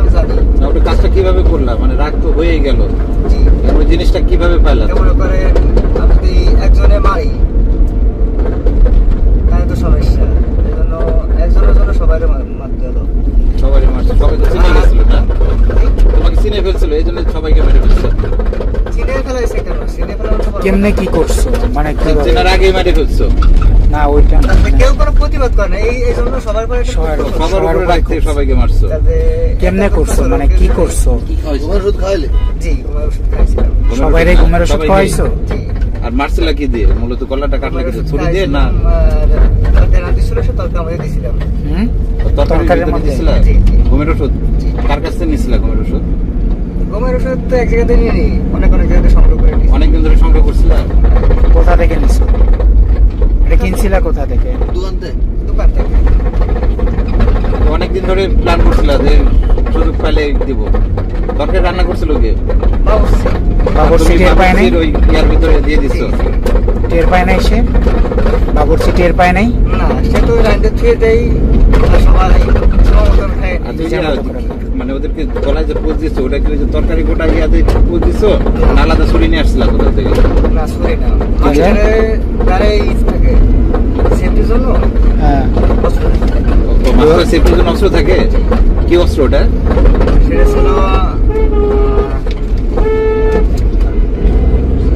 আমি জানি না, কাজটা কীভাবে করলাম মানে রাগ তো হয়েই গেল। জি। ওই জিনিসটা কীভাবে পাইলাম মনে করে আমি যদি একজনে মারি তাহলে তো সমস্যা। এই জন্য একজনের জন্য সবাই মারতে হলো। সবাই মারছে। সবাই তো চিনে গেছিল না? তোমাকে চিনে ফেলছিল এই জন্য সবাইকে মেরে ফেলছে। চিনে ফেলাইছে কেন? চিনে ফেলানো কেমনে কি করছ? মানে চেনার আগেই মেরে ফেলছো। না ওইটা কেউ কোনো প্রতিবাদ করে না? এই এই জন্য সবার পরে একটা সবার- উপরে রাখতে সবাইকে মারছো। কেমনে করছ? মানে কি করছ? ওষুধ খাওয়াইলে? জি ঘুমের ওষুধ খাইছিলাম। সবাইরে ঘুমের ওষুধ জি। আর মারছিলা কি দিয়ে? মূলত গলাটা কাটলা কিছু ছুরি দিয়ে না? তরকারির মধ্যে? দিছিলা। ঘুমের ওষুধ? কার কাছ থেকে নিছিলা ঘুমের ওষুধ? ঘুমের ওষুধ তো এক জায়গাতে নিয়ে নিই অনেক অনেক জায়গাতে সংগ্রহ করে নিই অনেকদিন ধরে সংগ্রহ করছিলা কোথা থেকে নিছো এটা কিনছিলা কোথা থেকে দোকানতে দোকান থেকে ধরে প্ল্যান করছিলা যে সুযোগ পাইলে দিব। তরকারি রান্না করছিল কে? বাবুর্চি টের পায় নাই। ওই ইয়ার ভিতরে দিয়ে দিছো। টের পায় নাই সে? বাবুরচি টের পায় নাই? না সে তো রাঁধতে থুয়ে দেই আর সবাই সময় মতন খায়। আর নি। তুমি যে- মানে ওদেরকে গলায় যে পোজ দিছো ওটা কি তরকারি গোটা ইয়াতে পোজ দিছো? না আলাদা ছুরি নিয়ে আসছিলা কোথা থেকে? না সরি না। তারে ই থাকে। সেফটির জন্য? হ্যাঁ। অস্ত্র? থাকে। সেফটির জন্য অস্ত্র থাকে? কি অস্ত্র ওটা সেটা ছিল আহ,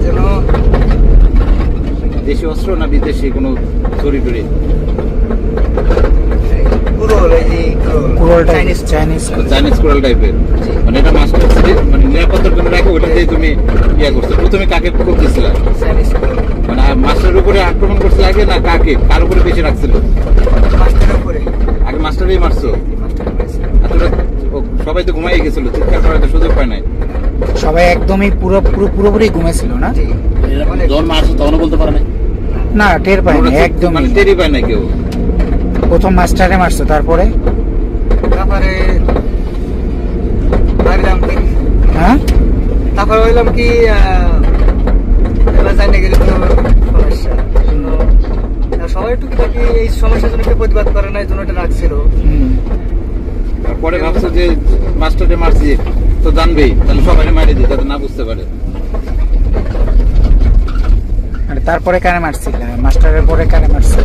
যেন দেশি অস্ত্র না বিদেশি কোনো ছুরি টুরি এই কুরল এই যে কুরল কুড়োলটা চাইনিজ চাইনিজ চাইনিজ কোরাল টাইপের মানে এটা মাস্টার মানে নিরাপত্তার জন্য রাখো ওটা দিয়ে তুমি ইয়া করছ। প্রথমে কাকে চাইনিজ মানে মাস্টারের উপরে আক্রমণ করছিল আগে না কাকে? কার উপরে বেশি রাখছিল? আগে মাস্টারই মারছো? সবাই তো ঘুমাই গেছিল চিৎকার করার তো সুযোগ পায় নাই। সবাই একদমই পুরো পুরো পুরোপুরি ঘুমেছিল না? যখন মারছো তখনও বলতে পারে না না টের পায় না একদমই মানে। টেরই পায় না কেউ। প্রথম মাস্টারে মারছো তারপরে? তারপরে ভাবলাম কি? হ্যাঁ? তারপরে বললাম কি আহ, এবার জানি গেলে তো সমস্যা এই জন্য, আহ, সবাই টুকিটাকি এই সমস্যার জন্য কেউ প্রতিবাদ করে না এই জন্য এটা রাখছিল ভাবছ যে মাস্টারে মারছি তো জানবেই তাহলে সবাই মারি দিই যাতে না বুঝতে পারে। আর তারপরে কারে মারছিল? মাস্টারের পরে কারে মারছে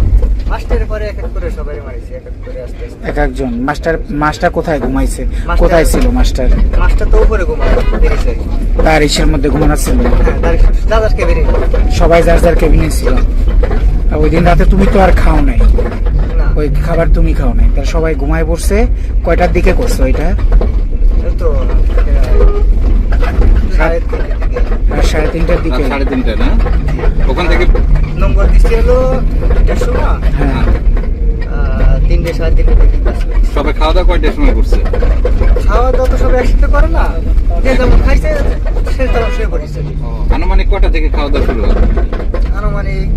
মাস্টারের পরে এক এক করে সবাই মারিছে এক এক করে আস্তে আস্তে। এক একজন। মাস্টার মাস্টার কোথায় ঘুমাইছে? কোথায় ছিল মাস্টার? মাস্টার তো উপরে ঘুমায় দেখেছে তার ইসের মধ্যে ঘুমানো ছিল তার দাদার কেবিনে সবাই যার যার কেবিনে ছিল। আর ওই দিন রাতে তুমি তো আর খাও নাই। ওই খাবার তুমি খাও নাই। তার সবাই ঘুমায় পড়ছে। কয়টার দিকে করছ এটা তো সাড়ে তিনটার দিকে। সাড়ে তিনটা না? ওখান থেকে নম্বর দিচ্ছি হলো দেড়শো না? হ্যাঁ। তিনটে সাড়ে তিনটে করি। সবাই খাওয়া দাওয়া কয়টার সময় করছে? খাওয়া দাওয়া তো সব একসাথে করে না। যে যেমন খাইছে সে তেমন শুয়ে পড়েছে আনুমানিক কটা থেকে খাওয়া দাওয়া শুরু হয়? আনুমানিক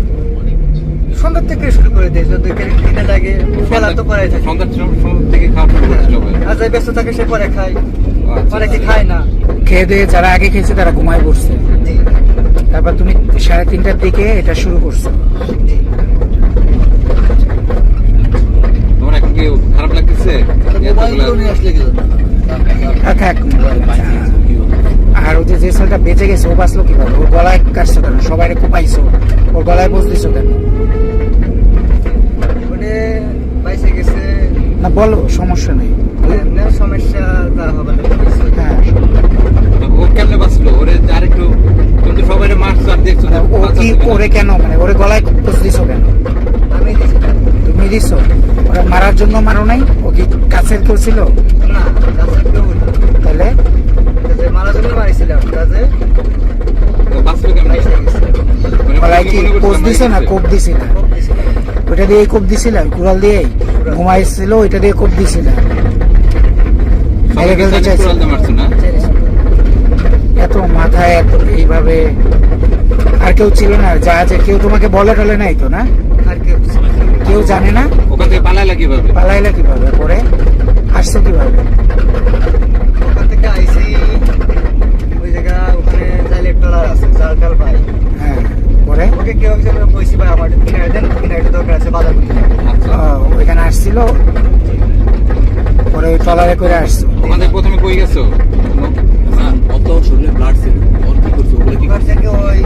সন্ধ্যার থেকে শুরু করে দিয়েছে যদি কিনে লাগে খেলা তো করাই থাকে। সন্ধ্যার থেকে খাওয়া শুরু করছে সবাই? আর যাই ব্যস্ত থাকে সে পরে খায়। আচ্ছা, অনেকে আচ্ছা। খায় না। খেয়ে দিয়ে যারা আগে খেয়েছে তারা ঘুমায় পড়ছে তারপর তুমি সাড়ে তিনটার দিকে এটা শুরু করছ। তোমার এখন কি খারাপ লাগতেছে? থাক আর ওই যে ছেলেটা বেঁচে গেছে ও বাঁচলো কীভাবে? ওর গলায় কাটছো কেন? সবাই কুপাইছো। ওর গলায় বস দিছো কেন? বাইসে গেছে। না বলো সমস্যা নেই। এমনি সমস্যা তা হবে না। হ্যাঁ। ও কেমনে বাঁচলো? ওরে আর একটু তুমি তো সবাই আর দেখছ মানে ও কি। করে কেন মানে? ওরে গলায় বস দিছো কেন? আমি দিছি তুমি দিছো? ওরা মারার জন্য মারো নাই? ও কি কাছের কেউ ছিল? না কাছে কেউ না। তাহলে? কাজে মারা জন্য মারিছিলাম কাজে মানে গলায় কি কোপ দিছে না কোপ দিছি না? ওইটা দিয়ে কোপ দিছিল কুড়াল দিয়ে ঘুমাইছিল ওইটা দিয়ে কোপ দিছিল মেরে ফেলতে চাইছিল এত মাথায় এত এইভাবে আর কেউ ছিল না জাহাজে কেউ তোমাকে বলে টলে নাই তো না? আর কেউ কেউ জানে না? ওখান থেকে পালাইলা কীভাবে? পালাইলা কীভাবে? পরে আসছো কীভাবে? ওখান থেকে আইসি ওই জায়গা ওখানে যাইলে ট্রলার আছে জাল টাল পাই। হ্যাঁ ওকে কেউ একজন কইছি ভাই আমার কিনারে দেন কিনারে দরকার আছে বাজার করতে আচ্ছা। ওইখানে আসছিল। পরে ওই ট্রলারে করে আসছো। আমাদের প্রথমে কই গেছো? অত কত শরীরে ব্লাড ছিল ওর কি করছে ওগুলো কি এবার থেকে ওই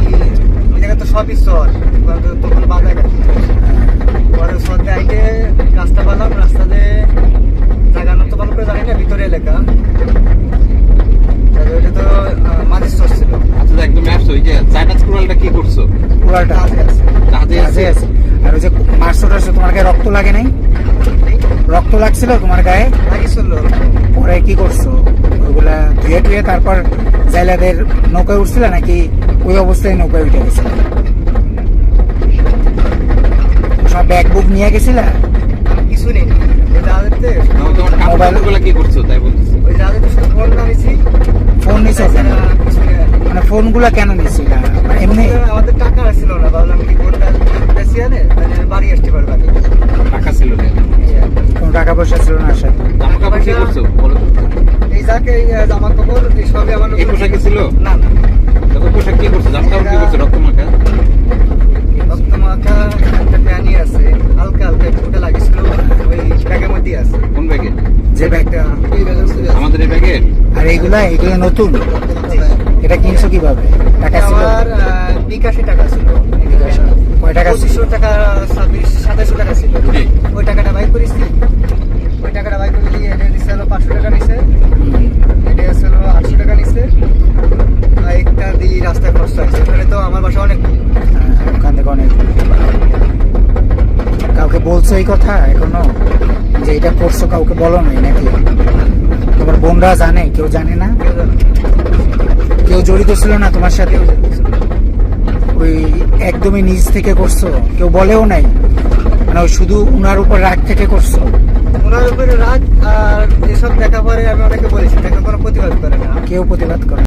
ওই জায়গায় তো সবই চর ওখানে তো তখন বাধা গেছে পরে সরতে আইতে রাস্তা পেলাম রাস্তা দিয়ে জায়গানো তো ভালো করে জানি না ভিতরে এলাকা তবে ওইটা তো মাঝে চর ছিল আচ্ছা একদম ম্যাপস ওই যে চাইনা স্ক্রোলটা কি করছ পুরাটা আছে আছে আর ওই যে মারছো টারছো তোমার গায়ে রক্ত লাগে নাই? রক্ত লাগছিল তোমার গায়ে? লাগিয়েছিল পরে কি করছ? ওইগুলা ধুয়ে টুয়ে তারপর জাইলাদের নৌকায় উঠছিল নাকি ওই অবস্থায় নৌকায় উঠে গেছিল? সব ব্যাগ বুক নিয়ে গেছিলা? কিছু নেই। ওই তোমার মোবাইল- কাপড়গুলো কি করছ? তাই বলতেছি। ওই শুধু ফোন নামিয়েছি ফোন মানে ফোনগুলা কেন নিছিলা মানে এমনি আমাদের টাকা ছিল না ভাবলাম কি ফোনটা বেশি আনে? তাহলে আমি বাড়ি আসতে পারব আগে। টাকা ছিল না। কোনো টাকা পয়সা ছিল না সাথে জামা কাপড় কি করছ? বলো এই যাকে জামা কাপড় এই সবই আমার এই পোশাকে ছিল? না না। দেখো পোশাক কি করছ? জামা কাপড় কি করছ? রক্ত মাখা? রক্ত মাখা একটা প্যানি আছে হালকা হালকা ফুটে লাগিয়েছিল ওই ব্যাগের মধ্যে আছে। কোন ব্যাগে? যে ব্যাগটা? আমাদের এই ব্যাগে? আর এইগুলা এগুলো নতুন? এটা কিনছো কীভাবে? টাকা ছিল? আমার বিকাশে টাকা ছিল। কয় টাকা ছিল? পঁচিশশো টাকা ছাব্বিশ সাতাশশো টাকা ছিল। ওই টাকাটা বাই করেছি। ওই টাকাটা বাই করে দিয়ে এটা নিচ্ছে হলো পাঁচশো টাকা নিছে। এটা হচ্ছে হলো আটশো টাকা নিছে। আর একটা দিই রাস্তায় খরচ হয়েছে। ওখানে তো আমার বাসা অনেক দূর। হ্যাঁ, ওখান থেকে অনেক কাউকে বলছো এই কথা এখনও? যে এটা করছ কাউকে বলো নাই নাকি? তোমার বোনরা জানে কেউ জানে না? কেউ জানে না। কেউ জড়িত ছিল না তোমার সাথে? ওই একদমই নিজ থেকে করছ? কেউ বলেও নাই? মানে ওই শুধু উনার উপর রাগ থেকে করছ? ওনার উপরে রাগ আর এসব দেখা পরে আমি অনেকে বলেছি দেখা কোনো প্রতিবাদ করে না। কেউ প্রতিবাদ করে।